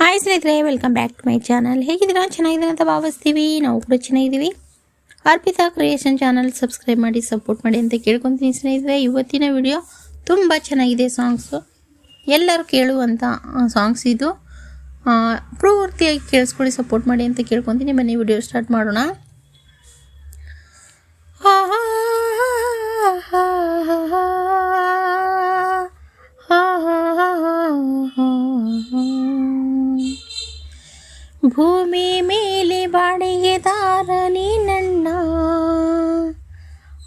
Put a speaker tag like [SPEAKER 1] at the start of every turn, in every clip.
[SPEAKER 1] Hi ಸ್ನೇಹಿತರೆ welcome back to my channel ಹೇಗಿದ್ದೀರಾ? ಚೆನ್ನಾಗಿದ್ದೀರಾ ಅಂತ ಭಾವಿಸ್ತೀವಿ. ನಾವು ಕೂಡ ಚೆನ್ನಾಗಿದ್ದೀವಿ. ಅರ್ಪಿತಾ ಕ್ರಿಯೇಷನ್ ಚಾನಲ್ ಸಬ್ಸ್ಕ್ರೈಬ್ ಮಾಡಿ ಸಪೋರ್ಟ್ ಮಾಡಿ ಅಂತ ಕೇಳ್ಕೊತೀನಿ ಸ್ನೇಹಿತರೆ. ಇವತ್ತಿನ ವಿಡಿಯೋ ತುಂಬ ಚೆನ್ನಾಗಿದೆ ಸಾಂಗ್ಸು ಎಲ್ಲರೂ ಕೇಳುವಂಥ ಸಾಂಗ್ಸ್ ಇದು. ಆ, ಪೂರ್ತಿಯಾಗಿ ಕೇಳಿಸ್ಕೊಳ್ಳಿ ಸಪೋರ್ಟ್ ಮಾಡಿ ಅಂತ ಕೇಳ್ಕೊತೀನಿ. ಬನ್ನಿ ವಿಡಿಯೋ ಸ್ಟಾರ್ಟ್ ಮಾಡೋಣ. ಭೂಮಿ ಮೇಲೆ ಬಾಡಿಗೆದಾರ ನೀನಣ್ಣ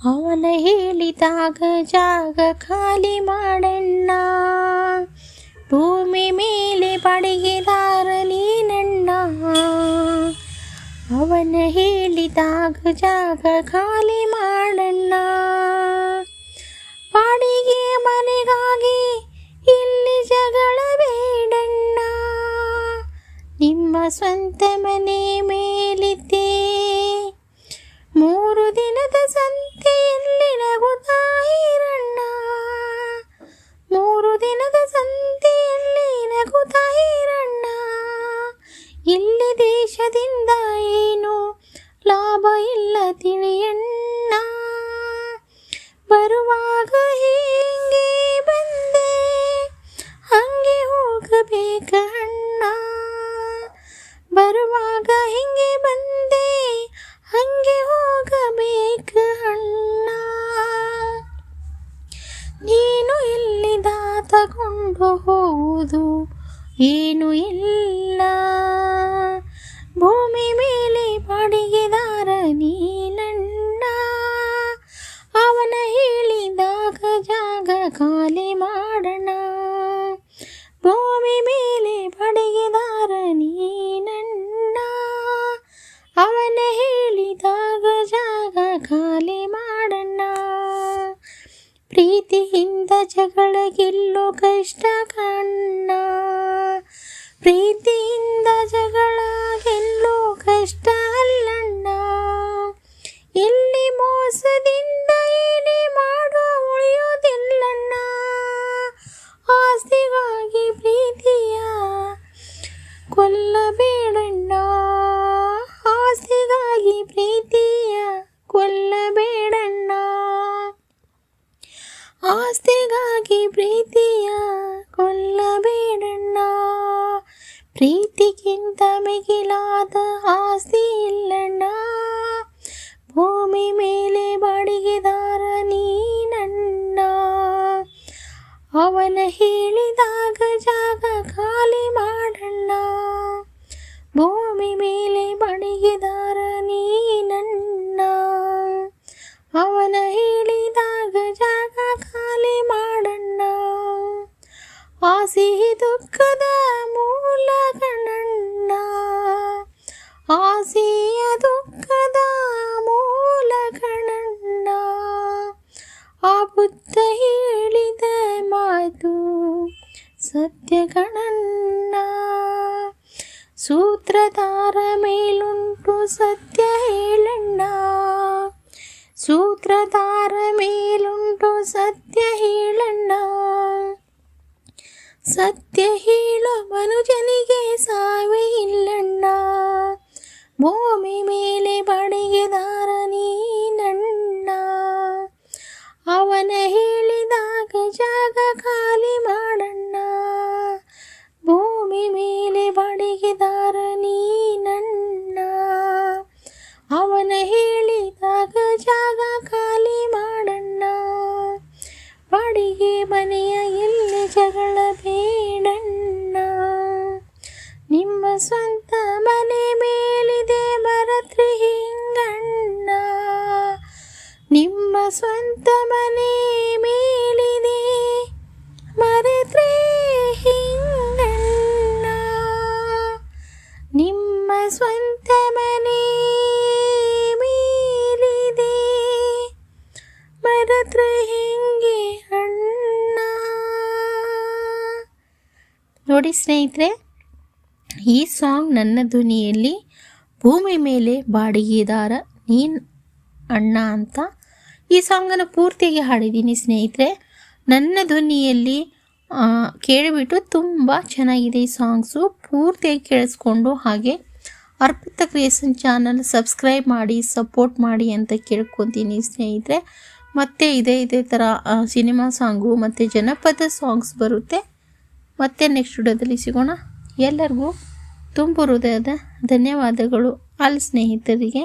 [SPEAKER 1] ಅವನ ಹೇಳಿದಾಗ ಜಾಗ ಖಾಲಿ ಮಾಡಣ್ಣ. ಭೂಮಿ ಮೇಲೆ ಬಾಡಿಗೆದಾರ ನೀನಣ್ಣ ಅವನ ಹೇಳಿದಾಗ ಜಾಗ ಖಾಲಿ ಮಾಡಣ್ಣ. ಸ್ವಂತ ಮನೆ ಮೇಲಿದ್ದೆ. ಮೂರು ದಿನದ ಸಂತೆಯಲ್ಲಿ ನಗುತ್ತಾ ಹಿರಣ್ಣ ಮೂರು ದಿನದ ಸಂತೆಯಲ್ಲಿ ನಗುತ್ತಾ ಹಿರಣ್ಣ ಇಲ್ಲಿ ದೇಶದಿಂದ ಏನು ಲಾಭ ಇಲ್ಲ ತಿಳಿಯಣ್ಣ ಬರುವಾಗ ಹೇಗೆ ಬಂದೆ? ಹಂಗೆ ಹೋಗಬೇಕಣ್ಣ ತಗೊಂಡು ಏನು ಇಲ್ಲ. ಭೂಮಿ ಜಗಳ ಗೆಲ್ಲೋ ಕಷ್ಟ ಕಣ್ಣ. ಪ್ರೀತಿಯಿಂದ ಜಗಳ ಗೆಲ್ಲು ಕಷ್ಟ ಅಲ್ಲಣ್ಣ. ಎಲ್ಲಿ ಮೋಸದಿಂದ ಏನೇ ಮಾಡೋ ಉಳಿಯೋದಿಲ್ಲಣ್ಣ. ಆಸ್ತಿಗಾಗಿ ಪ್ರೀತಿಯ ಕೊಲ್ಲಬೇಡಣ್ಣ. ಆಸ್ತಿಗಾಗಿ ಪ್ರೀತಿಯ ಕೊಲ್ಲಬೇಡಣ್ಣ. ಆಸ್ತಿಗಾಗಿ ಪ್ರೀತಿಯ ಕೊಲ್ಲಬೇಡಣ್ಣ. ಪ್ರೀತಿಗಿಂತ ಮಿಗಿಲಾದ ಆಸ್ತಿ ಇಲ್ಲಣ್ಣ. ಭೂಮಿ ಮೇಲೆ ಬಾಡಿಗೆದಾರ ನೀನಣ್ಣ. ಅವನ ಹೇಳಿದಾಗ ಜಾಗ ಖಾಲಿ ಮಾಡಣ್ಣ. ಆಸೆ ದುಃಖದ ಮೂಲ ಗಣಣ್ಣ ಆಸೆಯ ದುಃಖದ ಮೂಲ ಗಣಣ್ಣ ಆ ಬುದ್ಧ ಹೇಳಿದ ಮಾತು ಸತ್ಯ ಗಣಣ್ಣ ಸೂತ್ರಧಾರ ಮೇಲುಂಟು ಸತ್ಯ ಹೇಳಣ್ಣ ಸೂತ್ರಧಾರ ಮೇಲುಂಟು ಸತ್ಯ ಹೇಳಣ್ಣ ಸತ್ಯ ಹೇಳೋ ಮನುಜನಿಗೆ ಸಾವೇ ಇಲ್ಲಣ್ಣ. ಭೂಮಿ ಮೇಲೆ ಬಾಡಿಗೆದಾರ ನೀನಣ್ಣ. ಅವನ ಹೇಳಿದಾಗ ಜಾಗ ಖಾಲಿ ಮಾಡಣ್ಣ. ಭೂಮಿ ಮೇಲೆ ಬಾಡಿಗೆದಾರ ನೀನಣ್ಣ. ಅವನ ಹೇಳಿದಾಗ ಜಾಗ ಖಾಲಿ ಮಾಡಣ್ಣ. ಬಾಡಿಗೆ ಮನೆಯ ಎಲ್ಲಿ ಜಗಳ ಸ್ವಂತ ಮನೆ ಮೇಲಿದೆ. ಮರೆತ್ರೆ ಹಿಂಗಣ್ಣ ನಿಮ್ಮ ಸ್ವಂತ ಮನೆ ಮೇಲಿದೆ. ಮರೆತ್ರೆ ಹಿಂಗೆ ಅಣ್ಣ. ನೋಡಿ ಸ್ನೇಹಿತರೆ, ಈ ಸಾಂಗ್ ನನ್ನ ಧ್ವನಿಯಲ್ಲಿ ಭೂಮಿ ಮೇಲೆ ಬಾಡಿಗೆದಾರ ನೀನ್ ಅಣ್ಣ ಅಂತ ಈ ಸಾಂಗನ್ನು ಪೂರ್ತಿಯಾಗಿ ಹಾಡಿದ್ದೀನಿ ಸ್ನೇಹಿತರೆ. ನನ್ನ ಧ್ವನಿಯಲ್ಲಿ ಕೇಳಿಬಿಟ್ಟು ತುಂಬ ಚೆನ್ನಾಗಿದೆ ಈ ಸಾಂಗ್ಸು. ಪೂರ್ತಿಯಾಗಿ ಕೇಳಿಸ್ಕೊಂಡು ಹಾಗೆ ಅರ್ಪಿತ ಕ್ರಿಯೇಷನ್ ಚಾನಲ್ ಸಬ್ಸ್ಕ್ರೈಬ್ ಮಾಡಿ, ಸಪೋರ್ಟ್ ಮಾಡಿ ಅಂತ ಕೇಳ್ಕೊತೀನಿ ಸ್ನೇಹಿತರೆ. ಮತ್ತೆ ಇದೇ ಇದೇ ಥರ ಸಿನಿಮಾ ಸಾಂಗು ಮತ್ತು ಜನಪದ ಸಾಂಗ್ಸ್ ಬರುತ್ತೆ. ಮತ್ತೆ ನೆಕ್ಸ್ಟ್ ವಿಡಿಯೋದಲ್ಲಿ ಸಿಗೋಣ. ಎಲ್ಲರಿಗೂ ತುಂಬ ಹೃದಯದ ಧನ್ಯವಾದಗಳು. ಅಲ್ಲಿ ಸ್ನೇಹಿತರಿಗೆ.